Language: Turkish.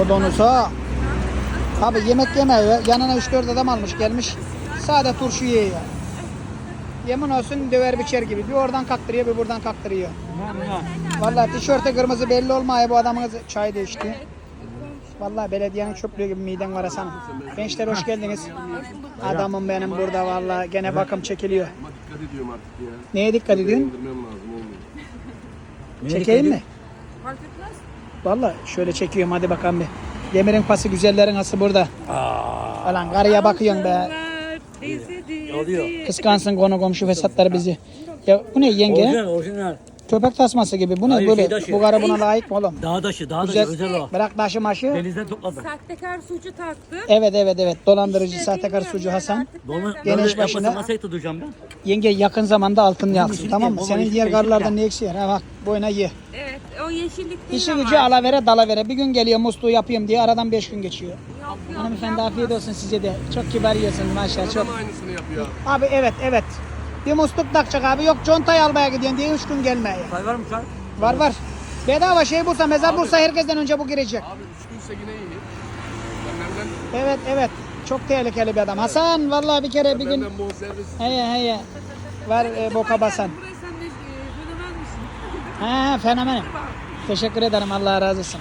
O donusu. Abi yemek yemiyor. Yanına 3-4 adam almış gelmiş. Sade turşu yiyor. Yemin olsun döver biçer gibi. Bir oradan kaktırıyor bir buradan kaktırıyor. Vallahi tişörte kırmızı belli olmuyor bu adamın çay da içti. Vallahi belediyenin çöplüğü gibi miden var Hasan. Gençler hoş geldiniz. Adamım benim burada vallahi gene bakım çekiliyor. Ama dikkat ediyorum artık ya. Neye dikkat ediyorsun? Çekeyim mi? Vallahi şöyle çekiyorum hadi bakalım bir. Demirin pası güzellerin ası burada. Alan karıya bakıyorsun be. Oluyor. Kıskansın konu komşu fesatları bizi. Ya bu ne yenge? Orijinal, orijinal. Köpek tasması gibi. Bu ne Hayır, böyle? şey taşı. Bu karı buna layık mı oğlum? Dağ taşı, dağ taşı, Güzel. özel o. Bırak taşı maşı. Denizden topladım. Sahtekar sucu taktı. Evet evet evet. Dolandırıcı İşte sahtekar bilmiyorum sucu yani Hasan. artık Dolu, nereden- Gene iş dolu başında. yapmasın, masaya tutacağım ben. Yenge yakın zamanda altın yaksın yeşillik tamam mı? Senin diğer yeşillik karılardan ne eksiği? Ha bak boyuna ye. Evet o yeşillik değil İşi ama. gücü alavere dalavere. Bir gün geliyor musluğu yapayım diye aradan beş gün geçiyor. Yok, yok, Hanımefendi yapma. afiyet olsun size de. Çok kibar yiyorsun maşallah çok. Adam aynısını yapıyor. Abi evet evet. Bir musluk takacak abi. Yok contayı almaya gidiyorsun diye üç gün gelmeye. Say var mı çay? Var var. Bedava şey bulsa mezar bulsa herkesten önce bu girecek. Abi üç günse yine iyi. Ben benden, Evet evet. Çok tehlikeli bir adam. Hasan vallahi bir kere bir gün benden bon servis. heye heye var e, boka basan. E? Ha fenomenim. Teşekkür ederim Allah razı olsun.